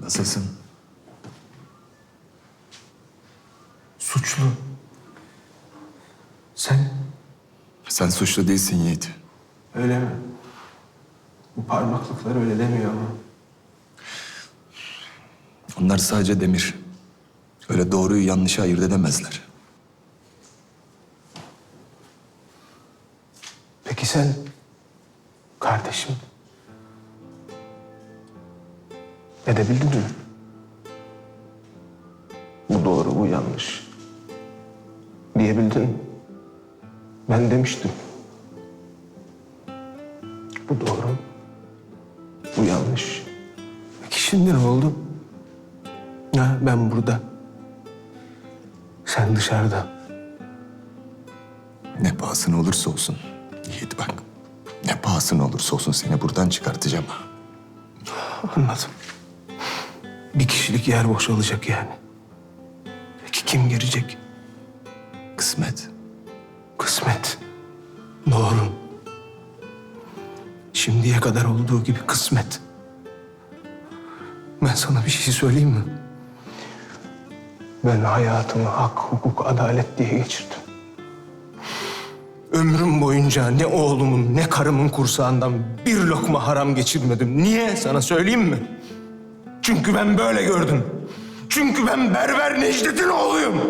Nasılsın? Suçlu. Sen Sen suçlu değilsin Yiğit. öyle mi? Bu parmaklıklar öyle demiyor ama. Onlar sadece demir. Öyle doğruyu yanlışı ayırt edemezler. Peki sen kardeşim edebildin mi? Bu doğru, bu yanlış. Diyebildin mi? Ben demiştim. Bu doğru, bu yanlış. Peki şimdi ne oldu? Ha, ben burada. Sen dışarıda. Ne pahasına olursa olsun. Yiğit bak. Ne pahasına olursa olsun seni buradan çıkartacağım. Anladım. Bir kişilik yer boşalacak yani. Peki kim girecek? Kısmet. Kısmet. Doğru. Şimdiye kadar olduğu gibi kısmet. Ben sana bir şey söyleyeyim mi? Ben hayatımı hak, hukuk, adalet diye geçirdim. Ömrüm boyunca ne oğlumun ne karımın kursağından bir lokma haram geçirmedim. Niye? Sana söyleyeyim mi? Çünkü ben böyle gördüm. Çünkü ben Berber Necdet'in oğluyum.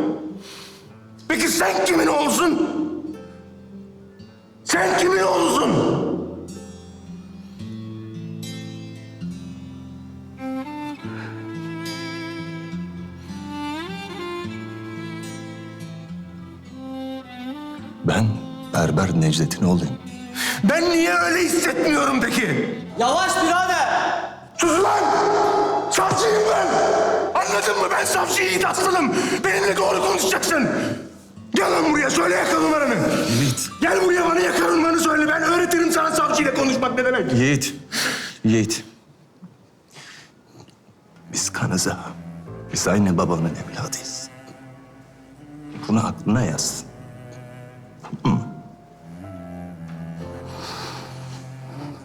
Peki sen kimin oğlusun? Sen kimin oğlusun? Ben Berber Necdet'in oğluyum. Ben niye öyle hissetmiyorum peki? Yavaş birader. Sus lan! Savcıyım ben! Anladın mı? Ben savcı Yiğit Aslanım. Benimle doğru konuşacaksın. Gel lan buraya söyle yaka numaranı. Yiğit. Gel buraya bana yaka numaranı söyle. Ben öğretirim sana savcıyla konuşmak ne demek. Yiğit. Yiğit. Biz kanız ha. Biz aynı babanın evladıyız. Bunu aklına yaz.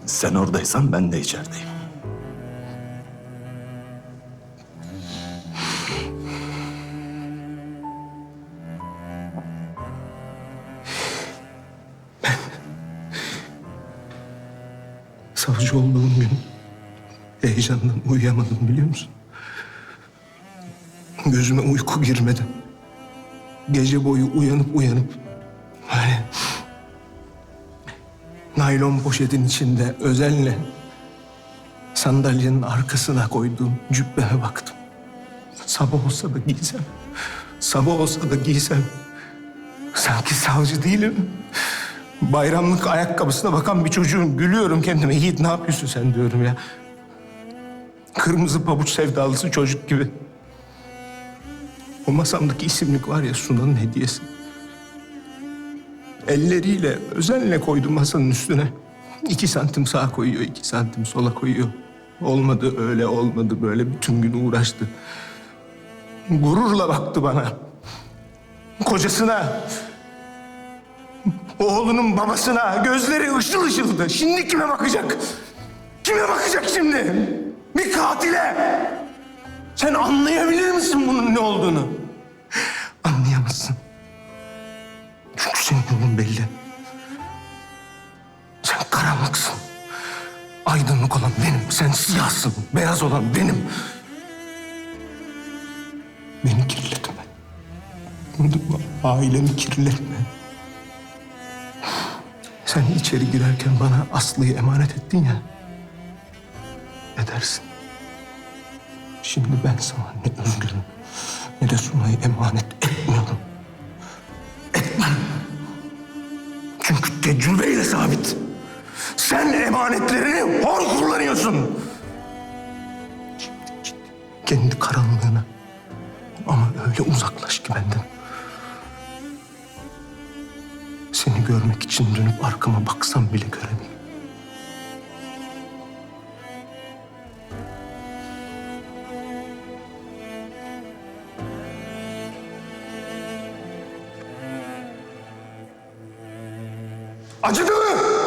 Sen oradaysan ben de içerideyim. Savcı olduğum gün heyecandan uyuyamadım biliyor musun? Gözüme uyku girmedi. Gece boyu uyanıp uyanıp böyle naylon poşetin içinde özenle sandalyenin arkasına koyduğum cübbeme baktım. Sabah olsa da giysem, sabah olsa da giysem sanki savcı değilim. Bayramlık ayakkabısına bakan bir çocuğum. Gülüyorum kendime. Yiğit ne yapıyorsun sen diyorum ya. Kırmızı pabuç sevdalısı çocuk gibi. O masamdaki isimlik var ya Sunan'ın hediyesi. Elleriyle özenle koydu masanın üstüne. İki santim sağa koyuyor, iki santim sola koyuyor. Olmadı öyle, olmadı böyle. Bütün gün uğraştı. Gururla baktı bana. Kocasına, Oğlunun babasına gözleri ışıl ışıldı. Şimdi kime bakacak? Kime bakacak şimdi? Bir katile. Sen anlayabilir misin bunun ne olduğunu? Anlayamazsın. Çünkü senin yolun belli. Sen karanlıksın. Aydınlık olan benim. Sen siyahsın. Beyaz olan benim. Beni kirletme. Mı? Ailemi kirletme. Sen içeri girerken bana Aslı'yı emanet ettin ya. Edersin. Şimdi ben sana ne Özgür'ü ne de Sunay'ı emanet etmiyorum. Etmem. Çünkü tecrübeyle sabit. Sen emanetlerini hor kullanıyorsun. Şimdi git kendi karanlığına. Ama öyle uzaklaş ki benden. Seni görmek için dönüp arkama baksam bile göremeyim. Acıdı mı?